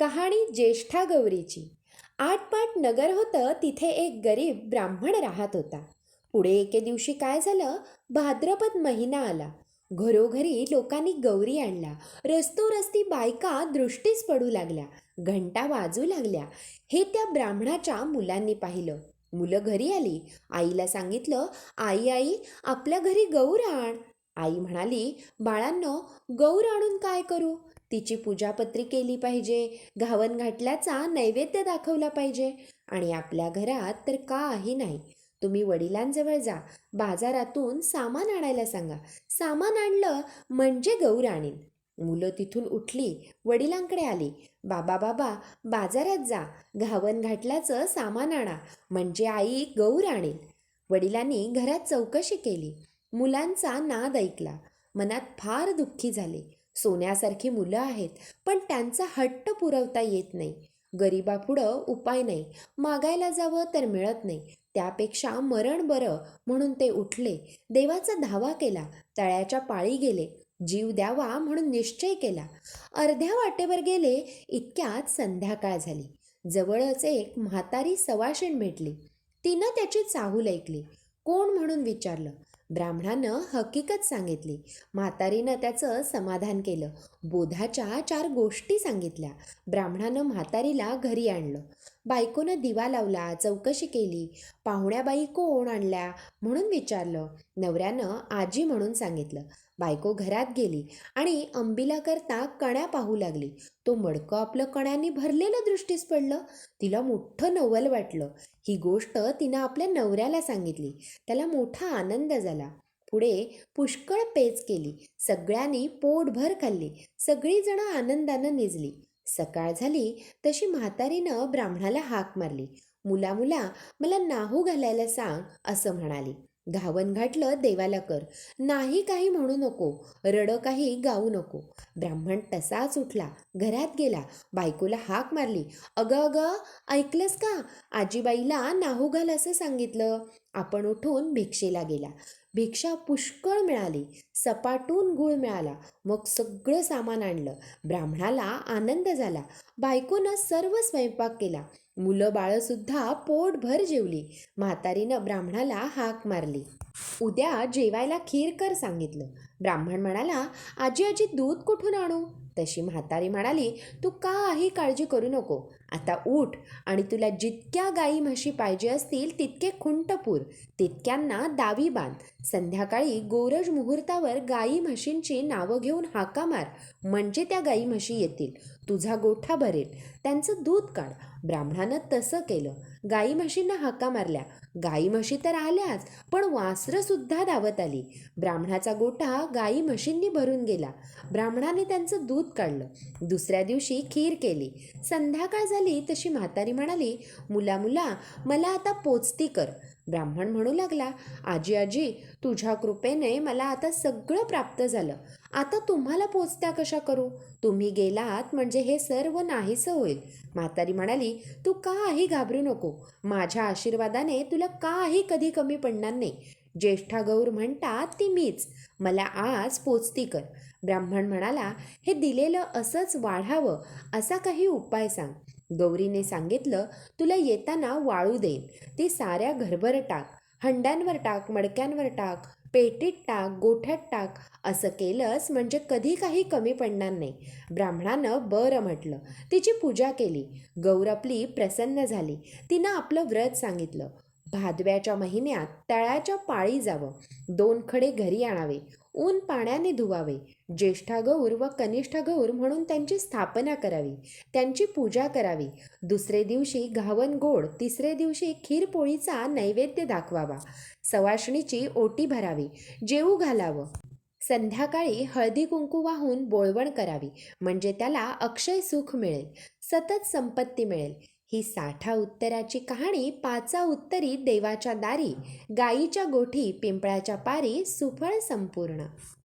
कहाणी ज्येष्ठा गौरीची. आठपाट नगर होतं तिथे एक गरीब ब्राह्मण राहत होता. पुढे एके दिवशी काय झालं? भाद्रपद महिना आला. घरोघरी लोकांनी गौरी आणला. रस्तोरस्ती बायका दृष्टीस पडू लागल्या. घंटा वाजू लागल्या. हे त्या ब्राह्मणाच्या मुलांनी पाहिलं. मुलं घरी आली. आईला सांगितलं आई आई आपल्या घरी गौर आण. आई म्हणाली बाळांनो गौर आणून काय करू? तिची पूजापत्री केली पाहिजे घावन घातल्याचा नैवेद्य दाखवला पाहिजे. आणि आपल्या घरात तर काही नाही. तुम्ही वडिलांजवळ जा. बाजारातून सामान आणायला सांगा. सामान आणलं म्हणजे गौर आणीन. मुलं तिथून उठली वडिलांकडे आली. बाबा बाबा बाजारात जा. घावन घाटल्याचं सामान आणा. म्हणजे आई गौर आणेल. वडिलांनी घरात चौकशी केली. मुलांचा नाद ऐकला. मनात फार दुःखी झाले. सोन्यासारखी मुलं आहेत पण त्यांचा हट्ट पुरवता येत नाही. गरिबापुढं उपाय नाही. मागायला जावं तर मिळत नाही. त्यापेक्षा मरण बरं म्हणून ते उठले. देवाचा धावा केला. तळ्याच्या पाळी गेले. जीव द्यावा म्हणून निश्चय केला. अर्ध्या वाटेवर गेले इतक्यात संध्याकाळ झाली. जवळच एक म्हातारी सवाशीण भेटली. तिनं त्याची चाहूल ऐकली. कोण म्हणून विचारलं? ब्राह्मणानं हकीकत सांगितली. म्हातारीनं त्याचं समाधान केलं. बोधाच्या चार गोष्टी सांगितल्या. ब्राह्मणानं म्हातारीला घरी आणलं. बायकोनं दिवा लावला चौकशी केली. पाहुण्याबाई कोण आणल्या? म्हणून विचारलं. नवऱ्यानं आजी म्हणून सांगितलं. बायको घरात गेली आणि अंबिलाकरता कण्या पाहू लागली. तो मडकं आपलं कण्यांनी भरलेलं दृष्टीस पडलं. तिला मोठं नवल वाटलं. ही गोष्ट तिनं आपल्या नवऱ्याला सांगितली. त्याला मोठा आनंद झाला. पुढे पुष्कळ पेच केली. सगळ्यांनी पोटभर खाल्ली. सगळीजणं आनंदानं निजली. सकाळ झाली तशी म्हातारीनं ब्राह्मणाला हाक मारली. मुला मुला मला नाहू घालायला सांग असं म्हणाली. घावन घाटलं देवाला कर. नाही काही म्हणू नको रड काही गाऊ नको. ब्राह्मण तसाच उठला घरात गेला बायकोला हाक मारली. अगं अगं ऐकलंस का? आजीबाईला नाहू घाल असं सांगितलं. आपण उठून भिक्षेला गेला. भिक्षा पुष्कळ मिळाली सपाटून गुळ मिळाला मग सगळं सामान आणलं. ब्राह्मणाला आनंद झाला. बायकोनं सर्व स्वयंपाक केला. मुलं बाळंसुद्धा पोटभर जेवली. म्हातारीनं ब्राह्मणाला हाक मारली. उद्या जेवायला खीर कर सांगितलं. ब्राह्मण म्हणाला आजी आजी दूध कुठून आणू? तशी म्हातारी म्हणाली तू काही काळजी करू नको. आता उठ आणि तुला जितक्या गाई म्हशी पाहिजे असतील तितके खुंटपूर तितक्यांना दावी बांध. संध्याकाळी गोरज मुहूर्तावर गाई म्हशींची नावं घेऊन हाका मार. म्हणजे त्या गाई म्हशी येतील. तुझा गोठा भरेल. त्यांचं दूध काढ. ब्राह्मणानं तसं केलं. गाई म्हशींना हाका मारल्या. गाई म्हशी तर आल्याच पण वासरंसुद्धा धावत आली. ब्राह्मणाचा गोठा गाई म्हशींनी भरून गेला. ब्राह्मणाने त्यांचं दूध काढलं. दुसऱ्या दिवशी खीर केली. संध्याकाळ झाली तशी म्हातारी म्हणाली मुला मुला मला आता पोचती कर. ब्राह्मण म्हणू लागला आजी आजी तुझ्या कृपेने मला आता सगळं प्राप्त झालं. आता तुम्हाला पोचत्या कशा करू? तुम्ही गेलात म्हणजे हे सर्व नाहीसं होईल. म्हातारी म्हणाली तू काही घाबरू नको? माझ्या आशीर्वादाने तुला काही कधी कमी पडणार नाही. ज्येष्ठा गौर म्हणतात ती मीच. मला आज पोचती कर. ब्राह्मण म्हणाला हे दिलेलं असंच वाढावं असा काही उपाय सांग. गौरीने सांगितलं तुला येताना वाळू देईन. ती साऱ्या घरभर टाक. हंड्यांवर टाक मडक्यांवर टाक. पेटीत टाक गोठ्यात टाक असं केलंस म्हणजे कधी काही कमी पडणार नाही. ब्राह्मणानं बरं म्हटलं. तिची पूजा केली. गौर आपली प्रसन्न झाली. तिनं आपलं व्रत सांगितलं. भादव्याच्या महिन्यात तळ्याच्या पाळी जावं. दोन खडे घरी आणावे. ऊन पाण्याने धुवावे. ज्येष्ठा गौर व कनिष्ठा गौर म्हणून त्यांची स्थापना करावी. त्यांची पूजा करावी. दुसरे दिवशी घावन गोड तिसरे दिवशी खीरपोळीचा नैवेद्य दाखवावा. सवाशणीची ओटी भरावी. जेऊ घालावं. संध्याकाळी हळदी कुंकू वाहून बोळवण करावी. म्हणजे त्याला अक्षय सुख मिळेल. सतत संपत्ती मिळेल. ही साठा उत्तराची कहाणी पाचा उत्तरी देवाच्या दारी गाईच्या गोठी पिंपळाच्या पारी सुफळ संपूर्ण.